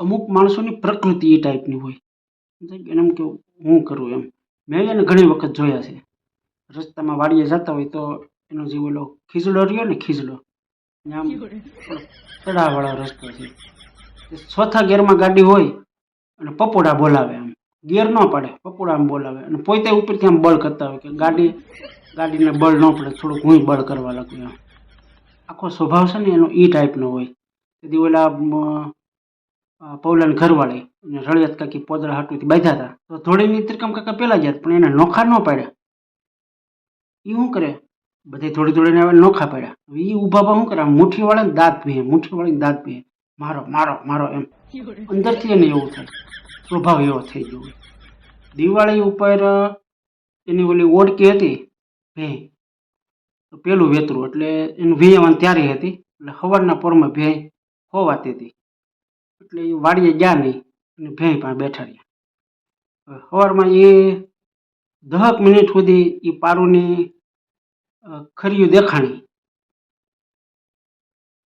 અમુક માણસોની પ્રકૃતિ એ ટાઈપની હોય. એને એમ કે હું કરું એમ. મેં એને ઘણી વખત જોયા છે. રસ્તામાં વાડીએ જતા હોય તો એનો જે ઓલો ખીજડો રહ્યો ને ખીજડો આમ ચડાવાળો રસ્તો છે. ચોથા ગેરમાં ગાડી હોય અને પપોડા બોલાવે આમ. ગેર ન પાડે પપોડા આમ બોલાવે. અને પોતે ઉપરથી આમ બળ કરતા હોય કે ગાડી ગાડીને બળ ન પડે થોડુંક હું બળ કરવા લાગું એમ આખો સ્વભાવ છે ને એનો એ ટાઈપનો હોય. તેથી ઓલા પૌલાન ઘરવાળી અને રળિયાત કાકી પોદરા હાટુથી બાંધ્યા હતા. તો ધોળીની ત્રિકમ કાકા પેલા ગયા પણ એને નોખા ન પાડ્યા. એ શું કરે? બધે થોડી થોડીને આવે નોખા પાડ્યા. એ ઊભા પા શું કરે? આમ મુઠ્ઠી દાંત પીએ મુઠ્ઠી વાળીને દાંત પીએ મારો મારો મારો એમ. અંદરથી એને એવું થાય. સ્વભાવ એવો થઈ ગયો દિવાળી ઉપર એની ઓલી ઓડકી હતી ભે પેલું વેતરું, એટલે એનું વિયાવાન ત્યારે હતી. એટલે સવારના પોરમાં ભે હોવાતી હતી. એટલે એ વાડીએ ગયા નહીં અને ભેંય પણ બેઠા રહ્યા. સવારમાં એ દહક મિનિટ સુધી એ પારુની ખરીયું દેખાણી.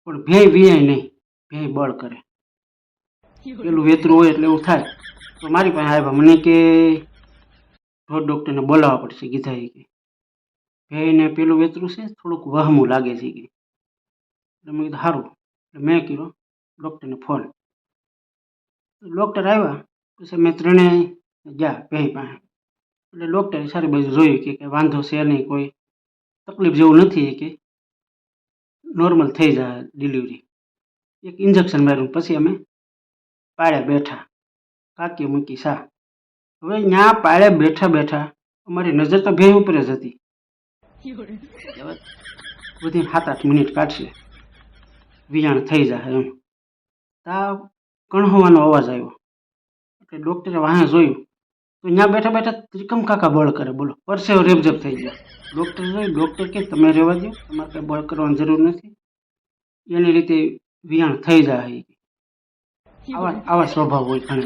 પણ ભેં વિયાય નહીં ભેં બળ કરે. પેલું વેતરું હોય એટલે એવું થાય. તો મારી પાસે આવ્યા, મને કે ઢોર ડૉક્ટરને બોલાવવા પડશે કીધા એ કે ભેંને પેલું વેતરું છે થોડુંક વહમું લાગે છે કે એટલે મેં કીધું સારું એટલે મેં કર્યો ડૉક્ટરને ફોન ડૉક્ટર આવ્યા પછી મેં ત્રણેય ગયા ભેં પાસે. એટલે ડૉક્ટરે સારી બાજુ જોયું કે કંઈ વાંધો છે નહીં, કોઈ તકલીફ જેવું નથી કે નોર્મલ થઈ જાય ડિલિવરી એક ઇન્જેક્શન માર્યું, પછી અમે પાળે બેઠા. કાકી મૂકી, સા. હવે ત્યાં પાળે બેઠા બેઠા અમારી નજર તો ભેં ઉપર જ હતી. હવે બધી સાત આઠ મિનિટ કાઢશે. વિયાણ થઈ જાય એમ. તા કણહવાનો અવાજ આવ્યો. એટલે ડૉક્ટરે વાહે જોયું. તો ત્યાં બેઠા બેઠા ત્રિકમ કાકા બળ કરે. બોલો, પરસેવો રેબઝેબ થઈ ગયા. ડૉક્ટર જોયું ડૉક્ટર કે, તમે રહેવા દો તમારે કંઈ બળ કરવાની જરૂર નથી. એની રીતે વિયાણ થઈ જાય આવા આવા સ્વભાવ હોય ઘણા